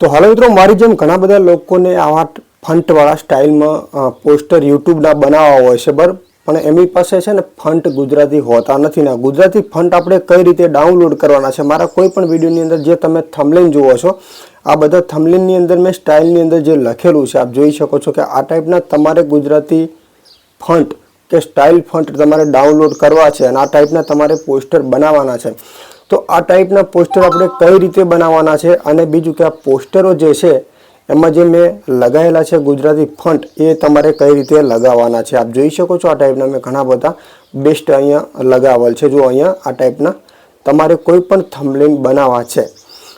તો હાલો મિત્રો, મારી જેમ ઘણા બધા લોકોને આવા ફંટવાળા સ્ટાઇલમાં પોસ્ટર યુટ્યુબના બનાવવા હોય છે, બરાબર? પણ એમની પાસે છે ને ફંટ ગુજરાતી હોતા નથી. ને ગુજરાતી ફંટ આપણે કઈ રીતે ડાઉનલોડ કરવાના છે, મારા કોઈ પણ વિડીયોની અંદર જે તમે થમલેન જુઓ છો, આ બધા થમલેનની અંદર મેં સ્ટાઇલની અંદર જે લખેલું છે, આપ જોઈ શકો છો કે આ ટાઈપના તમારે ગુજરાતી ફંટ કે સ્ટાઇલ ફંટ તમારે ડાઉનલોડ કરવા છે અને આ ટાઈપના તમારે પોસ્ટર બનાવવાના છે. તો આ ટાઈપના પોસ્ટર આપણે કઈ રીતે બનાવવાના છે અને બીજું કે આ પોસ્ટરો જે છે, એમાં જે મેં લગાવેલા છે ગુજરાતી ફંટ, એ તમારે કઈ રીતે લગાવવાના છે? આપ જોઈ શકો છો આ ટાઈપના મેં ઘણા બધા બેસ્ટ અહીંયા લગાવેલ છે. જો અહીંયા આ ટાઈપના તમારે કોઈ પણ થમલેન બનાવવા છે,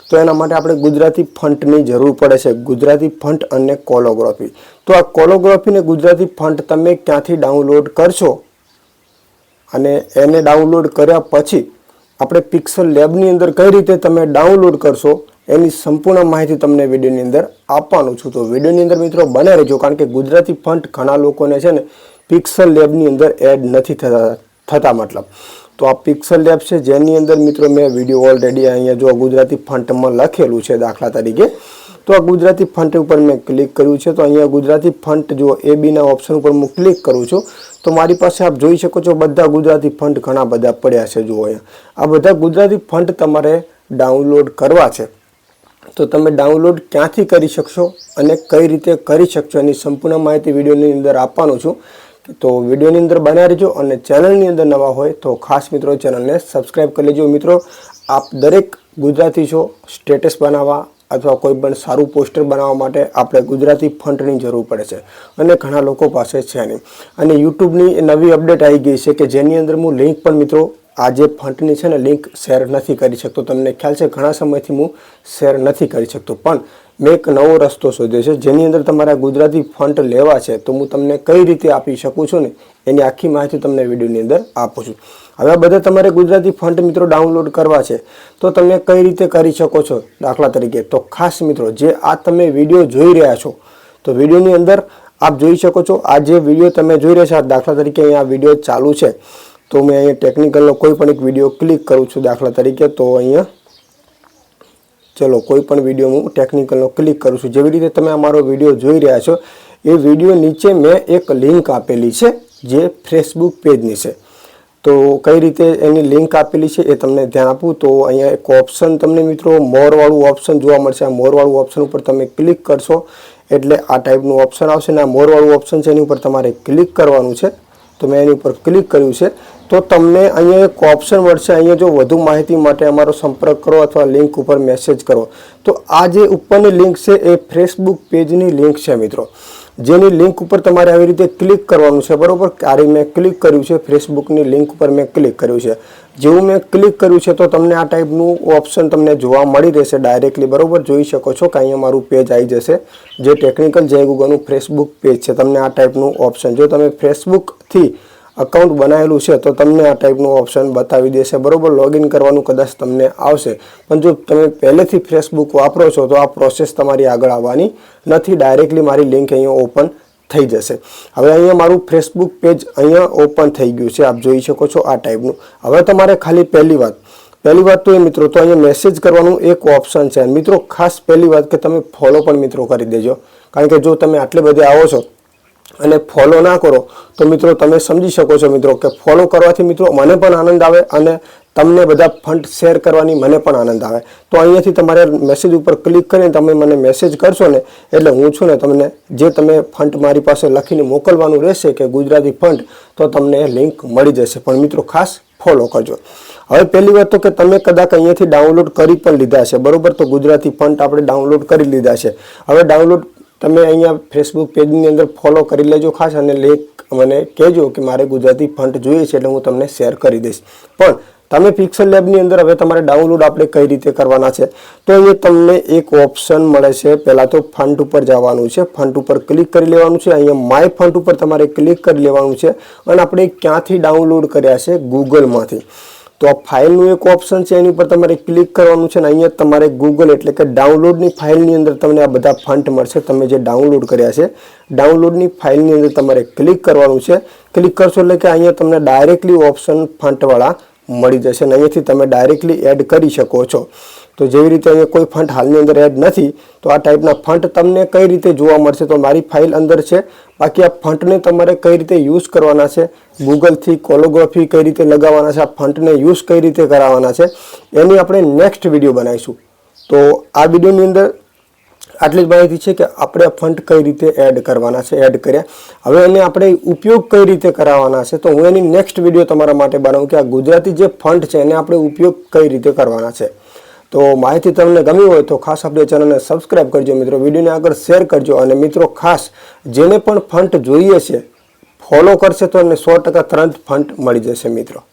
તો એના માટે આપણે ગુજરાતી ફંટની જરૂર પડે છે. ગુજરાતી ફંટ અને કોલોગ્રાફી. તો આ કોલોગ્રાફીને ગુજરાતી ફંટ તમે ક્યાંથી ડાઉનલોડ કરશો? અને એને ડાઉનલોડ કર્યા પછી આપણે પિક્સલ લેબની અંદર કઈ રીતે તમે ડાઉનલોડ કરશો, એની સંપૂર્ણ માહિતી તમને વિડીયોની અંદર આપવાનું છું. તો વિડીયોની અંદર મિત્રો બને રહેજો, કારણ કે ગુજરાતી ફંટ ઘણા લોકોને છે ને પિક્સલ લેબની અંદર એડ નથી થતા થતા મતલબ. તો આ પિક્સલ લેબ છે, જેની અંદર મિત્રો મેં વીડિયો ઓલરેડી અહીંયા જો ગુજરાતી ફંટમાં લખેલું છે દાખલા તરીકે, તો આ ગુજરાતી ફંટ ઉપર મેં ક્લિક કર્યું છે. તો અહીંયા ગુજરાતી ફંટ જો એ બીના ઓપ્શન ઉપર હું ક્લિક કરું છું, તો મારી પાસે આપ જોઈ શકો છો બધા ગુજરાતી ફંટ ઘણા બધા પડ્યા છે જુઓ અહીંયા. આ બધા ગુજરાતી ફંટ તમારે ડાઉનલોડ કરવા છે. તો તમે ડાઉનલોડ ક્યાંથી કરી શકશો અને કઈ રીતે કરી શકશો એની સંપૂર્ણ માહિતી વિડીયોની અંદર આપવાનું છું. તો વિડીયોની અંદર બનાવી રહેજો અને ચેનલની અંદર નવા હોય તો ખાસ મિત્રો ચેનલને સબસ્ક્રાઈબ કરી લેજો. મિત્રો, આપ દરેક ગુજરાતી છો, સ્ટેટસ બનાવવા અથવા કોઈ પણ સારું પોસ્ટર બનાવવા માટે આપણે ગુજરાતી ફંટની જરૂર પડે છે અને ઘણા લોકો પાસે છે નહીં. અને યુટ્યુબની નવી અપડેટ આવી ગઈ છે કે જેની અંદર હું લિંક પણ મિત્રો આ જે ફંટની છે ને લિંક શેર નથી કરી શકતો, તમને ખ્યાલ છે, ઘણા સમયથી હું શેર નથી કરી શકતો. પણ મેં એક નવો રસ્તો શોધ્યો છે, જેની અંદર તમારા ગુજરાતી ફંટ લેવા છે, તો હું તમને કઈ રીતે આપી શકું છું ને, એની આખી માહિતી તમને વિડીયોની અંદર આપું છું. હવે બધા તમારે ગુજરાતી ફંટ મિત્રો ડાઉનલોડ કરવા છે, તો તમે કઈ રીતે કરી શકો છો દાખલા તરીકે? તો ખાસ મિત્રો, જે આ તમે વીડિયો જોઈ રહ્યા છો, તો વિડીયોની અંદર આપ જોઈ શકો છો, આ જે વીડિયો તમે જોઈ રહ્યા છો દાખલા તરીકે અહીંયા વીડિયો ચાલુ છે. તો મેં અહીંયા ટેકનિકલનો કોઈ પણ એક વીડિયો ક્લિક કરું છું દાખલા તરીકે, તો અહીંયા ચલો, કોઈ પણ વીડિયો હું ટેકનિકલનો ક્લિક કરું છું. જેવી રીતે તમે અમારો વીડિયો જોઈ રહ્યા છો, એ વીડિયો નીચે મેં એક લિંક આપેલી છે, જે ફેસબુક પેજની છે. તો કઈ રીતે એની લિંક આપેલી છે એ તમને ધ્યાન આપું. તો અહીંયા એક ઓપ્શન તમને મિત્રો, મોરવાળું ઓપ્શન જોવા મળશે. આ મોરવાળું ઓપ્શન ઉપર તમે ક્લિક કરશો, એટલે આ ટાઈપનું ઓપ્શન આવશે ને આ મોરવાળું ઓપ્શન છે એની ઉપર તમારે ક્લિક કરવાનું છે. તો મેં એની ઉપર ક્લિક કર્યું છે. તો તમને અહીંયા એક ઓપ્શન મળશે. અહીંયા જો વધુ માહિતી માટે અમારો સંપર્ક કરો અથવા લિંક ઉપર મેસેજ કરો. તો આ જે ઉપરની લિંક છે એ ફેસબુક પેજની લિંક છે મિત્રો. જેની લિંક ઉપર તમારે આવી રીતે ક્લિક કરવાનું છે. બરાબર? ક્યારે મેં ક્લિક કર્યું છે. ફેસબુકની લિંક ઉપર મેં ક્લિક કર્યું છે. જેવું મેં ક્લિક કર્યું છે, તો તમને આ ટાઈપનું ઓપ્શન તમને જોવા મળી રહેશે ડાયરેક્ટલી બરાબર? જોઈ શકો છો કે અહીંયા મારું પેજ આવી જશે. જે ટેકનિકલ જય ગૂગલનું ફેસબુક પેજ છે, તમને આ ટાઈપનું ઓપ્શન જો તમે ફેસબુકથી અકાઉન્ટ બનાવેલું છે, તો તમને આ ટાઈપનું ઓપ્શન બતાવી દેશે, બરાબર? લોગિન કરવાનું કદાચ તમને આવશે. પણ જો તમે પહેલેથી ફેસબુક વાપરો છો, તો આ પ્રોસેસ તમારી આગળ આવવાની નથી. ડાયરેક્ટલી મારી લિંક અહીંયા ઓપન થઈ જશે. હવે અહીંયા મારું ફેસબુક પેજ અહીંયા ઓપન થઈ ગયું છે. આપ જોઈ શકો છો આ ટાઈપનું હવે તમારે ખાલી પહેલી વાત. પહેલી વાત તો એ મિત્રો, તો અહીંયા મેસેજ કરવાનું એક ઓપ્શન છે. મિત્રો, ખાસ પહેલી વાત કે તમે ફોલો પણ મિત્રો કરી દેજો. કારણ કે જો તમે આટલે બધે આવો છો અને ફોલો ના કરો, તો મિત્રો તમે સમજી શકો છો મિત્રો કે ફોલો કરવાથી મિત્રો મને પણ આનંદ આવે અને તમને બધા ફંડ શેર કરવાની મને પણ આનંદ આવે. તો અહીંયાથી તમારે મેસેજ ઉપર ક્લિક કરીને તમે મને મેસેજ કરશો ને, એટલે હું છું ને તમને જે તમે ફંડ મારી પાસે લખીને મોકલવાનું રહેશે કે ગુજરાતી ફંડ, તો તમને લિંક મળી જશે. પણ મિત્રો ખાસ ફોલો કરજો. હવે પહેલી વાત તો કે તમે કદાચ અહીંયાથી ડાઉનલોડ કરી પણ લીધા છે. બરોબર? તો ગુજરાતી ફંડ આપણે ડાઉનલોડ કરી લીધા છે. હવે ડાઉનલોડ તમે અહીંયા ફેસબુક પેજની અંદર ફોલો કરી લેજો ખાસ અને લિંક મને કહેજો કે મારે ગુજરાતી ફંડ જોઈએ છે એટલે હું તમને શેર કરી દઈશ. પણ તમે પિક્સલ લેબની અંદર હવે તમારે ડાઉનલોડ આપણે કઈ રીતે કરવાના છે? તો અહીંયા તમને એક ઓપ્શન મળે છે. પહેલાં તો ફંડ ઉપર જવાનું છે. ફંડ ઉપર ક્લિક કરી લેવાનું છે. અહીંયા માય ફંડ ઉપર તમારે ક્લિક કરી લેવાનું છે. અને આપણે ક્યાંથી ડાઉનલોડ કર્યા છે? ગૂગલમાંથી તો આ ફાઇલનું એક ઓપ્શન છે, એની ઉપર તમારે ક્લિક કરવાનું છે અને અહીંયા તમારે ગૂગલ એટલે કે ડાઉનલોડની ફાઇલની અંદર તમને આ બધા ફંટ મળશે. તમે જે ડાઉનલોડ કર્યા છે ડાઉનલોડની ફાઇલની અંદર તમારે ક્લિક કરવાનું છે. ક્લિક કરશો એટલે કે અહીંયા તમને ડાયરેક્ટલી ઓપ્શન ફંટવાળા મળી જશે અને અહીંયાથી તમે ડાયરેક્ટલી એડ કરી શકો છો. તો જેવી રીતે અહીંયા કોઈ ફંટ હાલની અંદર એડ નથી, તો આ ટાઈપના ફંટ તમને કઈ રીતે જોવા મળશે? તો મારી ફાઇલ અંદર છે. બાકી આ ફંટને તમારે કઈ રીતે યુઝ કરવાના છે? ગૂગલથી કોલોગ્રાફી કઈ રીતે લગાવવાના છે? આ ફંટને યુઝ કઈ રીતે કરાવવાના છે? એની આપણે નેક્સ્ટ વીડિયો બનાવીશું. તો આ વિડીયોની અંદર આટલી જ માહિતી છે કે આપણે ફંડ કઈ રીતે એડ કરવાના છે એડ કર્યા. હવે એને આપણે ઉપયોગ કઈ રીતે કરાવવાના છે? તો હું એની નેક્સ્ટ વીડિયો તમારા માટે બનાવું કે આ ગુજરાતી જે ફંડ છે, એને આપણે ઉપયોગ કઈ રીતે કરવાના છે? તો માહિતી તમને ગમી હોય તો ખાસ આપણે ચેનલને સબસ્ક્રાઇબ કરજો મિત્રો. વિડીયોને આગળ શેર કરજો અને મિત્રો ખાસ જેને પણ ફંડ જોઈએ છે ફોલો કરશે તો એમને સો ટકા તરત ફંડ મળી જશે મિત્રો.